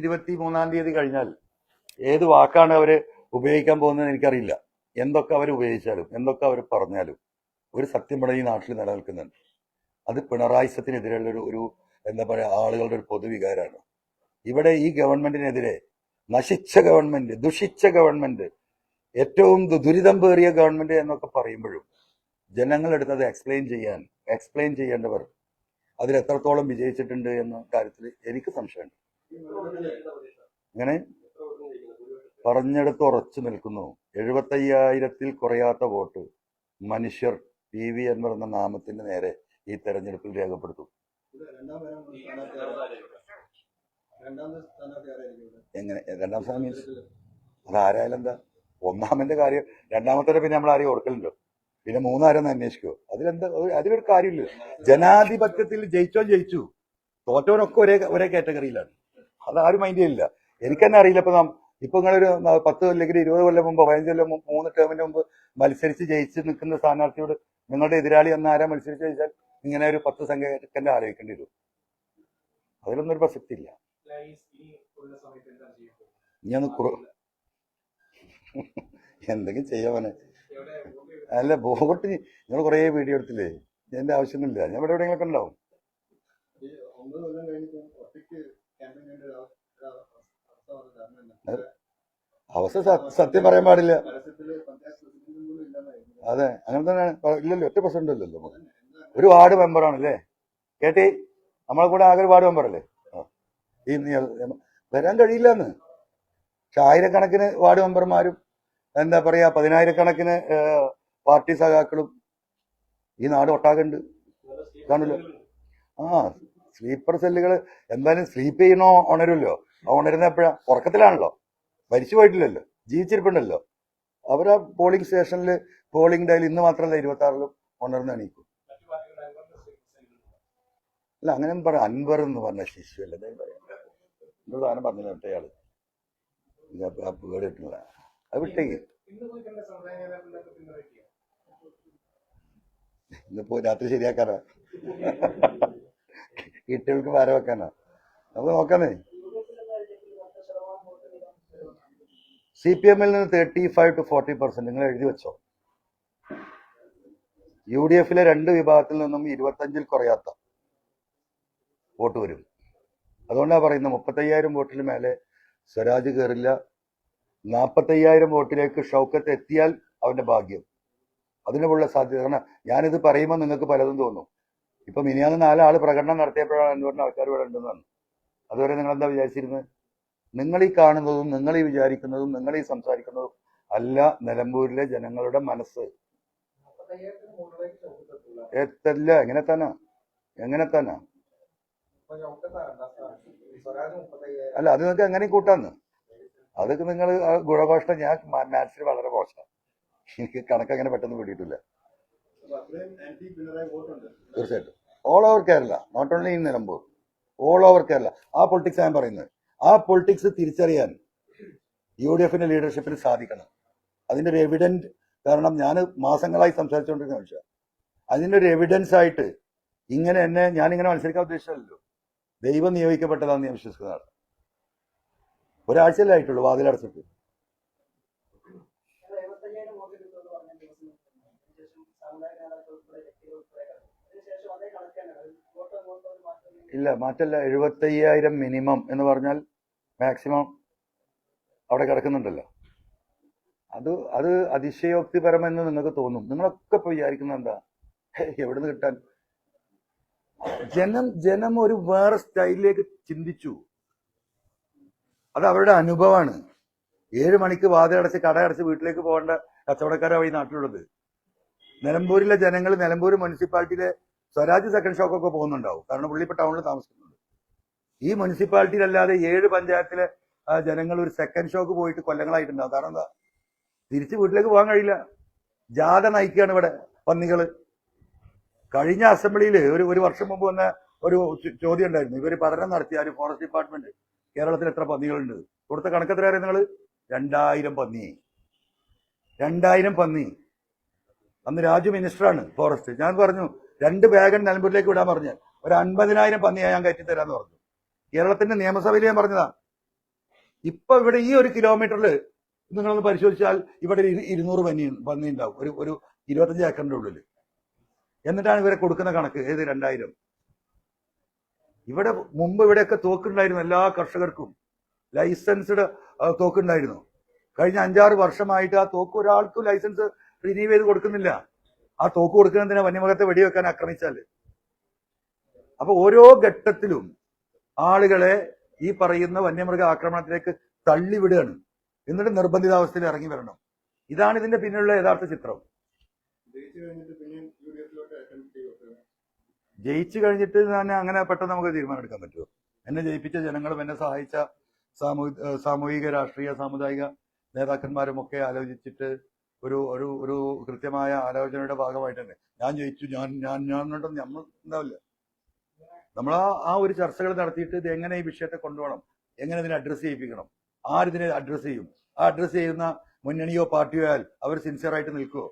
ഇരുപത്തി മൂന്നാം തീയതി കഴിഞ്ഞാൽ ഏത് വാക്കാണ് അവർ ഉപയോഗിക്കാൻ പോകുന്നത് എനിക്കറിയില്ല. എന്തൊക്കെ അവർ ഉപയോഗിച്ചാലും എന്തൊക്കെ അവർ പറഞ്ഞാലും ഒരു സത്യം ഇവിടെ ഈ നാട്ടിൽ നിലനിൽക്കുന്നുണ്ട്. അത് പിണറായിസത്തിനെതിരെയുള്ള ഒരു ഒരു എന്താ പറയുക ആളുകളുടെ ഒരു പൊതുവികാരമാണ് ഇവിടെ ഈ ഗവൺമെന്റിനെതിരെ നശിച്ച ഗവൺമെന്റ് ദുഷിച്ച ഗവൺമെന്റ് ഏറ്റവും ദുരിതം പേറിയ ഗവൺമെന്റ് എന്നൊക്കെ പറയുമ്പോഴും ജനങ്ങളെടുത്ത് അത് എക്സ്പ്ലെയിൻ ചെയ്യാൻ എക്സ്പ്ലെയിൻ ചെയ്യേണ്ടവർ അതിൽ എത്രത്തോളം വിജയിച്ചിട്ടുണ്ട് എന്ന കാര്യത്തിൽ എനിക്ക് സംശയമുണ്ട്. ഇങ്ങനെ പറഞ്ഞെടുത്ത് ഉറച്ചു നിൽക്കുന്നു. എഴുപത്തയ്യായിരത്തിൽ കുറയാത്ത വോട്ട് മനുഷ്യർ പി വി അൻവർ എന്ന നാമത്തിന്റെ നേരെ ഈ തെരഞ്ഞെടുപ്പിൽ രേഖപ്പെടുത്തും. എങ്ങനെ? രണ്ടാം സ്ഥാനം മീൻസ് അതാരായാലും എന്താ? ഒന്നാമന്റെ കാര്യം രണ്ടാമത്തെ പിന്നെ നമ്മൾ ആരെയും ഓർക്കലുണ്ടോ? പിന്നെ മൂന്നാരെന്ന് അന്വേഷിക്കുമോ അതിലെന്താ? അതിലൊരു കാര്യമില്ല. ജനാധിപത്യത്തിൽ ജയിച്ചോ ജയിച്ചു. തോറ്റവനൊക്കെ ഒരേ ഒരേ കാറ്റഗറിയിലാണ്. അത് ആരും മൈൻഡ് ചെയ്യില്ല എനിക്ക് തന്നെ അറിയില്ല ഇപ്പൊ ഇപ്പൊ നിങ്ങളൊരു പത്ത് അല്ലെങ്കിൽ ഇരുപത് കൊല്ലം മുമ്പ് പതിനഞ്ച് കൊല്ലം മുമ്പ് മൂന്ന് ടേമിന് മുമ്പ് മത്സരിച്ച് ജയിച്ച് നിൽക്കുന്ന സ്ഥാനാർത്ഥിയോട് നിങ്ങളുടെ എതിരാളി എന്ന ആരാ മത്സരിച്ച് ജയിച്ചാൽ ഇങ്ങനെ ഒരു പത്ത് സംഘത്തിന്റെ ആലോചിക്കേണ്ടി വരും. അതിലൊന്നും ഒരു പ്രസക്തി ഇല്ല ഞാൻ എന്തെങ്കിലും ചെയ്യാമനെ അല്ല ബോട്ട് നിങ്ങൾ കുറേ വീഡിയോ എടുത്തില്ലേ? എന്റെ ആവശ്യമൊന്നുമില്ല. ഞാൻ ഇവിടെ എവിടെയെങ്കിലും ഉണ്ടാവും ഒമ്പത് കൊല്ലം കഴിഞ്ഞിട്ട് ഒറ്റയ്ക്ക് ക്യാമ്പയിൻ ചെയ്യേണ്ട ഒരു അവ- ഒരു അവസ്ഥ വന്നത് കാരണം എന്താ? അവസ്ഥ സത്യം പറയാൻ പാടില്ല. അതെ അങ്ങനെ തന്നെയാണ്. ഇല്ലല്ലോ ഒറ്റ പ്രസിഡന്റ് അല്ലല്ലോ ഒരു വാർഡ് മെമ്പറാണ് അല്ലേ കേട്ടി? നമ്മളെ കൂടെ ആകെ ഒരു വാർഡ് മെമ്പർ അല്ലേ? ഈ വരാൻ വരാൻ കഴിയില്ലെന്ന്. പക്ഷെ ആയിരക്കണക്കിന് വാർഡ് മെമ്പർമാരും എന്താ പറയാ പതിനായിരക്കണക്കിന് പാർട്ടി സഖാക്കളും ഈ നാട് ഒട്ടാകുണ്ട്. കാണില്ല ആ സ്ലീപ്പർ സെല്ലുകൾ എന്തായാലും സ്ലീപ്പ് ചെയ്യണോ ഉണരുമല്ലോ ഉണരുന്ന എപ്പോഴാ? ഉറക്കത്തിലാണല്ലോ. മരിച്ചു പോയിട്ടില്ലല്ലോ. ജീവിച്ചിരിപ്പുണ്ടല്ലോ. അവരാ പോളിംഗ് സ്റ്റേഷനിൽ പോളിംഗ് ഡേയിൽ ഇന്ന് മാത്രമല്ല ഇരുപത്തി ആറിലും ഉണർന്ന് എണീക്കും. അല്ല അങ്ങനെ പറ. അൻവർ എന്ന് പറഞ്ഞ ശിശു അല്ല എന്നോട് സാധനം പറഞ്ഞില്ല ഒറ്റയാൾ ആ അത് വിട്ടേക്ക് ഇന്നിപ്പോ രാത്രി ശരിയാക്കാനാ? കുട്ടികൾക്ക് ഭാരം വെക്കാനാ? നമുക്ക് നോക്കാന്നേ. സി പി എമ്മിൽ നിന്ന് thirty five to forty percent നിങ്ങൾ എഴുതി വെച്ചോ. യു ഡി എഫിലെ രണ്ട് വിഭാഗത്തിൽ നിന്നും ഇരുപത്തഞ്ചിൽ കുറയാത്ത വോട്ട് വരും. അതുകൊണ്ടാണ് പറയുന്നത് മുപ്പത്തയ്യായിരം വോട്ടിന് മേലെ സ്വരാജ് കയറില്ല നാൽപ്പത്തയ്യായിരം വോട്ടിലേക്ക് ഷൗക്കത്ത് എത്തിയാൽ അവന്റെ ഭാഗ്യം. അതിനുള്ള സാധ്യത. കാരണം ഞാനിത് പറയുമ്പോൾ നിങ്ങൾക്ക് പലതും തോന്നും. ഇപ്പം ഇനിയാന്ന് നാലാൾ പ്രകടനം നടത്തിയപ്പോഴാണ് പറഞ്ഞ ആൾക്കാർ ഇവിടെ ഉണ്ടെന്നാണ് അതുവരെ നിങ്ങൾ എന്താ വിചാരിച്ചിരുന്നത് നിങ്ങൾ ഈ കാണുന്നതും നിങ്ങൾ ഈ വിചാരിക്കുന്നതും നിങ്ങൾ ഈ സംസാരിക്കുന്നതും അല്ല നിലമ്പൂരിലെ ജനങ്ങളുടെ മനസ്സ്. എത്തല്ല എങ്ങനെ തന്നെ എങ്ങനെ തന്നെ. അല്ല അത് നിങ്ങൾക്ക് എങ്ങനെ കൂട്ടാന്ന്. അതൊക്കെ നിങ്ങൾ ഗുണഘോഷം ഞാൻ മാത്സിൽ വളരെ മോശം. എനിക്ക് കണക്ക് അങ്ങനെ പെട്ടെന്ന് പിടിയിട്ടില്ല. തീർച്ചയായിട്ടും. All over Kerala not only in Nilambur all over Kerala ആ പൊളിറ്റിക്സ് ഞാൻ പറയുന്നത്. ആ പൊളിറ്റിക്സ് തിരിച്ചറിയാൻ യു ഡി എഫിന്റെ ലീഡർഷിപ്പിന് സാധിക്കണം. അതിന്റെ ഒരു എവിഡന്റ് കാരണം ഞാൻ മാസങ്ങളായി സംസാരിച്ചുകൊണ്ടിരുന്ന വിഷയം അതിന്റെ ഒരു എവിഡൻസ് ആയിട്ട് ഇങ്ങനെ എന്നെ ഞാൻ ഇങ്ങനെ മത്സരിക്കാൻ ഉദ്ദേശിച്ചല്ലോ ദൈവം നിയോഗിക്കപ്പെട്ടതാണെന്ന് ഞാൻ വിശ്വസിക്കുന്നതാണ്. ഒരാഴ്ചയിലായിട്ടുള്ളൂ വാതിലടച്ചിട്ട് ഇല്ല മാറ്റല്ല. എഴുപത്തയ്യായിരം മിനിമം എന്ന് പറഞ്ഞാൽ മാക്സിമം അവിടെ കിടക്കുന്നുണ്ടല്ലോ. അത് അത് അതിശയോക്തിപരമെന്ന് നിങ്ങൾക്ക് തോന്നും. നിങ്ങളൊക്കെ ഇപ്പൊ വിചാരിക്കുന്നത് എന്താ? എവിടുന്ന് കിട്ടാൻ? ജനം ജനം ഒരു വേറെ സ്റ്റൈലിലേക്ക് ചിന്തിച്ചു. അത് അവരുടെ അനുഭവമാണ്. ഏഴ് മണിക്ക് വാതിലടച്ച് കടയടച്ച് വീട്ടിലേക്ക് പോകേണ്ട കച്ചവടക്കാരാണ് ഈ നാട്ടിലുള്ളത്. നിലമ്പൂരിലെ ജനങ്ങൾ നിലമ്പൂർ മുനിസിപ്പാലിറ്റിയിലെ സ്വരാജ് സെക്കൻഡ് ഷോക്കൊക്കെ പോകുന്നുണ്ടാവും. കാരണം പുള്ളി ടൗണിൽ താമസിക്കുന്നുണ്ട് ഈ മുനിസിപ്പാലിറ്റിയിലല്ലാതെ ഏഴ് പഞ്ചായത്തിലെ ജനങ്ങൾ ഒരു സെക്കൻഡ് ഷോക്ക് പോയിട്ട് കൊല്ലങ്ങളായിട്ടുണ്ടാവും. കാരണം എന്താ? തിരിച്ച് വീട്ടിലേക്ക് പോകാൻ കഴിയില്ല. ജാഥ നയിക്കുകയാണ് ഇവിടെ പന്നികൾ കഴിഞ്ഞ അസംബ്ലിയിൽ ഒരു ഒരു വർഷം മുമ്പ് വന്ന ഒരു ചോദ്യം ഉണ്ടായിരുന്നു. ഇവർ പഠനം നടത്തിയ ഒരു ഫോറസ്റ്റ് ഡിപ്പാർട്ട്മെന്റ് കേരളത്തിൽ എത്ര പന്നികളുണ്ട്? കൊടുത്ത കണക്കെത്ര അറിയാം നിങ്ങൾ രണ്ടായിരം പന്നി. രണ്ടായിരം പന്നി. അന്ന് രാജു മിനിസ്റ്ററാണ് ഫോറസ്റ്റ്. ഞാൻ പറഞ്ഞു രണ്ട് ബാഗൻ നിലമ്പൂരിലേക്ക് വിടാൻ പറഞ്ഞു. ഒരു അൻപതിനായിരം പന്നിയായി ഞാൻ കയറ്റി തരാന്ന് പറഞ്ഞു. കേരളത്തിന്റെ നിയമസഭയിൽ ഞാൻ പറഞ്ഞതാ. ഇപ്പൊ ഇവിടെ ഈ ഒരു കിലോമീറ്ററിൽ നിങ്ങളൊന്ന് പരിശോധിച്ചാൽ ഇവിടെ ഇരുന്നൂറ് പന്നി പന്നി ഉണ്ടാവും. ഒരു ഒരു ഇരുപത്തഞ്ച് ഏക്കറിന്റെ ഉള്ളിൽ എന്നിട്ടാണ് ഇവരെ കൊടുക്കുന്ന കണക്ക്. ഏത്? രണ്ടായിരം. ഇവിടെ മുമ്പ് ഇവിടെയൊക്കെ തോക്കുണ്ടായിരുന്നു എല്ലാ കർഷകർക്കും. ലൈസൻസ്ഡ് തോക്കുണ്ടായിരുന്നു. കഴിഞ്ഞ അഞ്ചാറ് വർഷമായിട്ട് ആ തോക്ക് ഒരാൾക്കും ലൈസൻസ് റിന്യൂ ചെയ്ത് കൊടുക്കുന്നില്ല. ആ തോക്ക് കൊടുക്കുന്നതിനെ വന്യമൃഗത്തെ വെടിവെക്കാൻ ആക്രമിച്ചാൽ. അപ്പൊ ഓരോ ഘട്ടത്തിലും ആളുകളെ ഈ പറയുന്ന വന്യമൃഗ ആക്രമണത്തിലേക്ക് തള്ളിവിടുകയാണ്. എന്നിട്ട് നിർബന്ധിതാവസ്ഥയിൽ ഇറങ്ങി വരണം. ഇതാണ് ഇതിന്റെ പിന്നിലുള്ള യഥാർത്ഥ ചിത്രം. ജയിച്ചു കഴിഞ്ഞിട്ട് ഞാൻ അങ്ങനെ പെട്ടെന്ന് നമുക്ക് തീരുമാനം എടുക്കാൻ പറ്റുമോ? എന്നെ ജയിപ്പിച്ച ജനങ്ങളും എന്നെ സഹായിച്ച സാമൂഹിക സാമൂഹിക രാഷ്ട്രീയ സാമുദായിക നേതാക്കന്മാരും ഒക്കെ ആലോചിച്ചിട്ട് ഒരു ഒരു ഒരു കൃത്യമായ ആലോചനയുടെ ഭാഗമായിട്ട് തന്നെ. ഞാൻ ജയിച്ചു ഞാൻ ഞാൻ ഞാൻ ഉണ്ടെന്ന് നമ്മൾ ഉണ്ടാവില്ല. നമ്മൾ ആ ഒരു ചർച്ചകൾ നടത്തിയിട്ട് ഇത് എങ്ങനെ ഈ വിഷയത്തെ കൊണ്ടുപോകണം? എങ്ങനെ ഇതിനെ അഡ്രസ്സ് ചെയ്യിപ്പിക്കണം? ആരിതിനെ അഡ്രസ്സ് ചെയ്യും? ആ അഡ്രസ്സ് ചെയ്യുന്ന മുന്നണിയോ പാർട്ടിയോ ആയാൽ അവർ സിൻസിയർ ആയിട്ട് നിൽക്കുമോ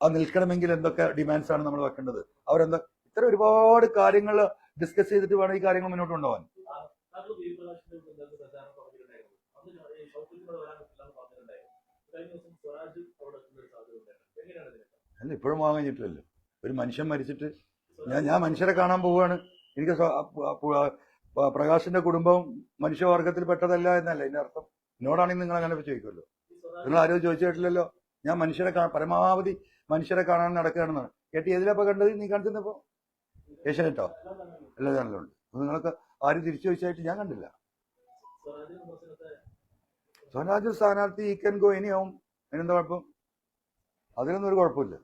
ആ നിൽക്കണമെങ്കിൽ എന്തൊക്കെ ഡിമാൻഡ്സ് ആണ് നമ്മൾ വെക്കേണ്ടത്? അവരെന്താ ഇത്ര ഒരുപാട് കാര്യങ്ങൾ ഡിസ്കസ് ചെയ്തിട്ട് വേണം ഈ കാര്യങ്ങൾ മുന്നോട്ട് കൊണ്ടുപോകാൻ. അല്ല ഇപ്പോഴും വാങ്ങാൻ ഒരു മനുഷ്യൻ മരിച്ചിട്ട് ഞാൻ ഞാൻ മനുഷ്യരെ കാണാൻ പോവുകയാണ്. എനിക്ക് പ്രകാശിന്റെ കുടുംബം മനുഷ്യവർഗത്തിൽ പെട്ടതല്ല എന്നല്ല. എന്റെ അർത്ഥം എന്നോടാണെങ്കിൽ നിങ്ങൾ അങ്ങനെ ചോദിക്കുമല്ലോ. നിങ്ങൾ ആരോ ചോദിച്ചിട്ടില്ലല്ലോ ഞാൻ മനുഷ്യരെ പരമാവധി മനുഷ്യരെ കാണാൻ നടക്കുകയാണെന്നാണ്. കേട്ടി ഏതിലപ്പോ കണ്ടത്? നീ കാണിച്ചപ്പോ ഏഷ്യാനെട്ടോ എല്ലാ ചാനലും ഉണ്ട്. നിങ്ങൾക്ക് ആരും തിരിച്ചു ചോദിച്ചായിട്ട് ഞാൻ കണ്ടില്ല. സ്വരാജ് സ്ഥാനാർത്ഥി ഈ കൻ ഗോ ഇനിയാവും അതിനെന്താ കുഴപ്പം? അതിനൊന്നും ഒരു കുഴപ്പമില്ല.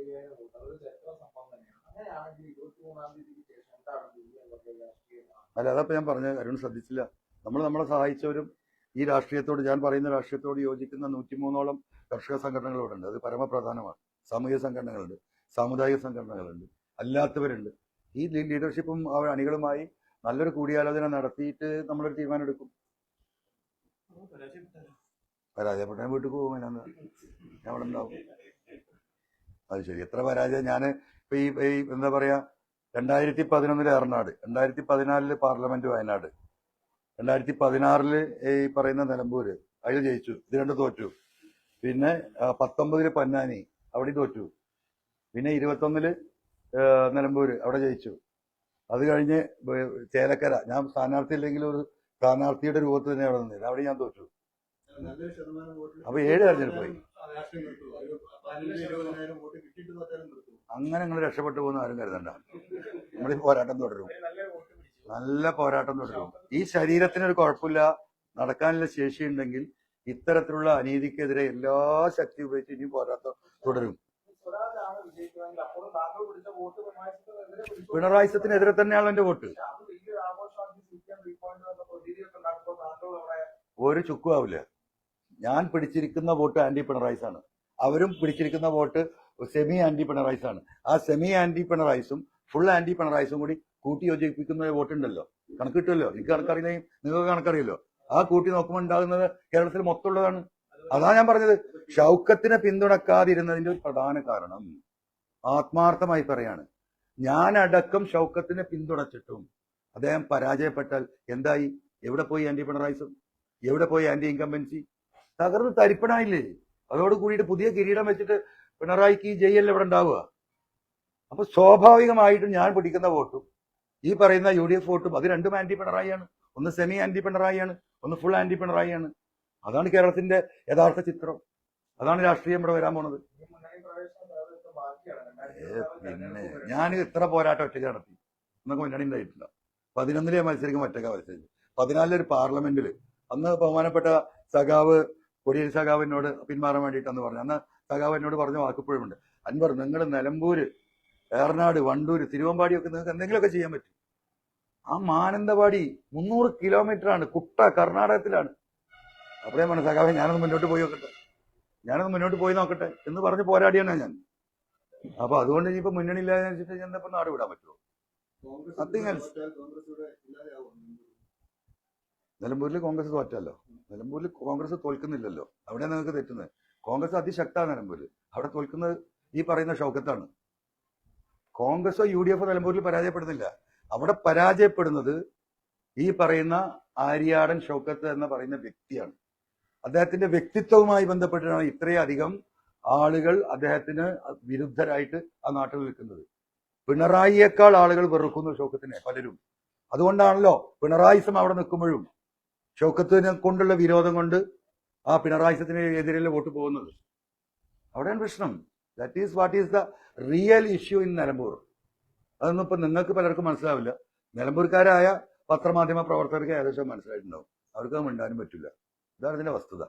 അതൊരു ചരിത്ര സംഭവം തന്നെയാണ്. അങ്ങനെയാണെങ്കിൽ ഇരുപത്തി മൂന്നാം തീയതിക്ക് ശേഷം എന്താണ് ഇന്ത്യയിലെ രാഷ്ട്രീയ അല്ല അതപ്പോ ഞാൻ പറഞ്ഞ അരുൺ ശ്രദ്ധിച്ചില്ല. നമ്മൾ നമ്മളെ സഹായിച്ചവരും ഈ രാഷ്ട്രീയത്തോട് ഞാൻ പറയുന്ന രാഷ്ട്രീയത്തോട് യോജിക്കുന്ന നൂറ്റിമൂന്നോളം കർഷക സംഘടനകൾ ഇവിടെ ഉണ്ട് അത് പരമപ്രധാനമാണ്. സാമൂഹ്യ സംഘടനകളുണ്ട് സാമുദായിക സംഘടനകളുണ്ട് അല്ലാത്തവരുണ്ട്. ഈ ലീഡർഷിപ്പും അവർ അണികളുമായി നല്ലൊരു കൂടിയാലോചന നടത്തിയിട്ട് നമ്മളൊരു തീരുമാനം എടുക്കും പരാജയപ്പെട്ടാൽ വീട്ടിൽ പോകും ഞാൻ അവിടെ ഉണ്ടാവും. അത് ശരി. എത്ര പരാജയം? ഞാൻ ഇപ്പൊ ഈ ഈ എന്താ പറയാ രണ്ടായിരത്തി പതിനൊന്നിൽ എറണാട് രണ്ടായിരത്തി പതിനാലിൽ പാർലമെന്റ് വയനാട് രണ്ടായിരത്തി പതിനാറിൽ ഈ പറയുന്ന നിലമ്പൂര് അതിൽ ജയിച്ചു. ഇത് രണ്ട് തോറ്റു. പിന്നെ പത്തൊമ്പതിൽ പൊന്നാനി അവിടെ തോറ്റു. പിന്നെ ഇരുപത്തൊന്നിൽ നിലമ്പൂര് അവിടെ ജയിച്ചു. അത് കഴിഞ്ഞ് ചേലക്കര. ഞാൻ സ്ഥാനാർത്ഥി ഇല്ലെങ്കിൽ ഒരു സ്ഥാനാർത്ഥിയുടെ രൂപത്തിൽ തന്നെ അവിടെ നിന്നില്ല അവിടെ ഞാൻ തോറ്റു. അപ്പൊ ഏഴ് തെരഞ്ഞെടുപ്പായി അങ്ങനെ നിങ്ങൾ രക്ഷപ്പെട്ടു പോകുന്ന ആരും കരുതണ്ട. നമ്മൾ ഈ പോരാട്ടം തുടരും. നല്ല പോരാട്ടം തുടരും. ഈ ശരീരത്തിന് ഒരു കുഴപ്പമില്ല. നടക്കാനുള്ള ശേഷി ഉണ്ടെങ്കിൽ ഇത്തരത്തിലുള്ള അനീതിക്കെതിരെ എല്ലാ ശക്തി ഉപയോഗിച്ച് ഇനിയും പോരാട്ടം തുടരും. പിണറായിസത്തിനെതിരെ തന്നെയാണ് എന്റെ വോട്ട്. ഒരു ചുക്കും ആവില്ല. ഞാൻ പിടിച്ചിരിക്കുന്ന വോട്ട് ആന്റി പിണറായിസ് ആണ്. അവരും പിടിച്ചിരിക്കുന്ന വോട്ട് സെമി ആന്റി പിണറായിസ് ആണ്. ആ സെമി ആന്റി പിണറായിസും ഫുൾ ആന്റി പിണറായിസും കൂടി കൂട്ടി യോജിപ്പിക്കുന്ന വോട്ട് ഉണ്ടല്ലോ കിട്ടുമല്ലോ എനിക്ക് കണക്കറിയില്ല. നിങ്ങൾക്ക് കണക്കറിയില്ലോ? ആ കൂട്ടി നോക്കുമ്പോൾ ഉണ്ടാകുന്നത് കേരളത്തിൽ മൊത്തമുള്ളതാണ്. അതാ ഞാൻ പറഞ്ഞത്. ഷൗക്കത്തിനെ പിന്തുണക്കാതിരുന്നതിന്റെ ഒരു പ്രധാന കാരണം ആത്മാർത്ഥമായി പറയാണ്. ഞാൻ അടക്കം ഷൗക്കത്തിനെ പിന്തുണച്ചിട്ടും അദ്ദേഹം പരാജയപ്പെട്ടാൽ എന്തായി? എവിടെ പോയി ആന്റി പിണറായിസും? എവിടെ പോയി ആന്റി ഇൻകംബൻസി? തകർന്ന് തരിപ്പണായില്ലേ? അതോട് കൂടിയിട്ട് പുതിയ കിരീടം വെച്ചിട്ട് പിണറായിക്ക് ഈ ജയിലിൽ ഇവിടെ ഉണ്ടാവുക? അപ്പൊ സ്വാഭാവികമായിട്ടും ഞാൻ പിടിക്കുന്ന വോട്ടും ഈ പറയുന്ന യു ഡി എഫ് വോട്ടും അത് രണ്ടും ആന്റി പിണറായിയാണ്. ഒന്ന് സെമി ആന്റി പിണറായിയാണ് ഒന്ന് ഫുൾ ആന്റി പിണറായിയാണ്. അതാണ് കേരളത്തിന്റെ യഥാർത്ഥ ചിത്രം. അതാണ് രാഷ്ട്രീയം ഇവിടെ വരാൻ പോണത്. പിന്നെ ഞാൻ ഇത്ര പോരാട്ടം ഒറ്റയ്ക്ക് നടത്തി. എന്നൊക്കെ മുന്നണി ഉണ്ടായിട്ടില്ല. പതിനൊന്നിലെ മത്സരിക്കും ഒറ്റക്ക മത്സരിച്ചു പതിനാലിലെ ഒരു പാർലമെന്റിൽ അന്ന് ബഹുമാനപ്പെട്ട സഖാവ് കൊടിയേരി സഖാവ് എന്നോട് പിന്മാറാൻ വേണ്ടിയിട്ടെന്ന് പറഞ്ഞു. അന്ന് സഖാവ് എന്നോട് പറഞ്ഞ വാക്കിപ്പോഴുമുണ്ട്. അൻവർ നിങ്ങൾ നിലമ്പൂര് ഏറനാട് വണ്ടൂര് തിരുവമ്പാടിയൊക്കെ നിങ്ങൾക്ക് എന്തെങ്കിലുമൊക്കെ ചെയ്യാൻ പറ്റും. ആ മാനന്തവാടി മുന്നൂറ് കിലോമീറ്റർ ആണ് കുട്ട കർണാടകത്തിലാണ്. അപ്പോഴേ പറഞ്ഞു സഖാവെ ഞാനൊന്ന് മുന്നോട്ട് പോയി നോക്കട്ടെ. ഞാനൊന്ന് മുന്നോട്ട് പോയി നോക്കട്ടെ എന്ന് പറഞ്ഞ് പോരാടിയാണ് ഞാൻ. അപ്പൊ അതുകൊണ്ട് ഇനിയിപ്പോ മുന്നണി ഇല്ലാതെ വെച്ചിട്ട് ഞാൻ ഇപ്പൊ നാട് വിടാൻ പറ്റുമോ കോൺഗ്രസ് നിലമ്പൂരിൽ കോൺഗ്രസ് തോറ്റല്ലോ. നിലമ്പൂരിൽ കോൺഗ്രസ് തോൽക്കുന്നില്ലല്ലോ. അവിടെ നിങ്ങൾക്ക് തെറ്റുന്നത്. കോൺഗ്രസ് അതിശക്താണ് നിലമ്പൂരിൽ അവിടെ തോൽക്കുന്നത് ഈ പറയുന്ന ഷൗക്കത്താണ്. കോൺഗ്രസോ യു ഡി എഫോ നിലമ്പൂരിൽ പരാജയപ്പെടുന്നില്ല. അവിടെ പരാജയപ്പെടുന്നത് ഈ പറയുന്ന ആര്യാടൻ ഷൗക്കത്ത് എന്ന് പറയുന്ന വ്യക്തിയാണ്. അദ്ദേഹത്തിന്റെ വ്യക്തിത്വവുമായി ബന്ധപ്പെട്ടാണ് ഇത്രയധികം ആളുകൾ അദ്ദേഹത്തിന് വിരുദ്ധരായിട്ട് ആ നാട്ടിൽ നിൽക്കുന്നത്. പിണറായിയേക്കാൾ ആളുകൾ വെറുക്കുന്നു ഷൗക്കത്തിനെ പലരും. അതുകൊണ്ടാണല്ലോ പിണറായിസം അവിടെ നിൽക്കുമ്പോഴും ഷൗക്കത്തിനെ കൊണ്ടുള്ള വിരോധം കൊണ്ട് ആ പിണറായിസത്തിന് എതിരെയുള്ള വോട്ട് പോകുന്നത്. അവിടെയാണ് പ്രശ്നം. That is what is the real issue in Nilambur അതൊന്നും ഇപ്പൊ നിങ്ങൾക്ക് പലർക്കും മനസ്സിലാവില്ല. നിലമ്പൂർക്കാരായ പത്രമാധ്യമ പ്രവർത്തകർക്ക് ഏകദേശം മനസ്സിലായിട്ടുണ്ടാവും. അവർക്ക് മിണ്ടാനും പറ്റില്ല. ഇതാണ് ഇതിന്റെ വസ്തുത.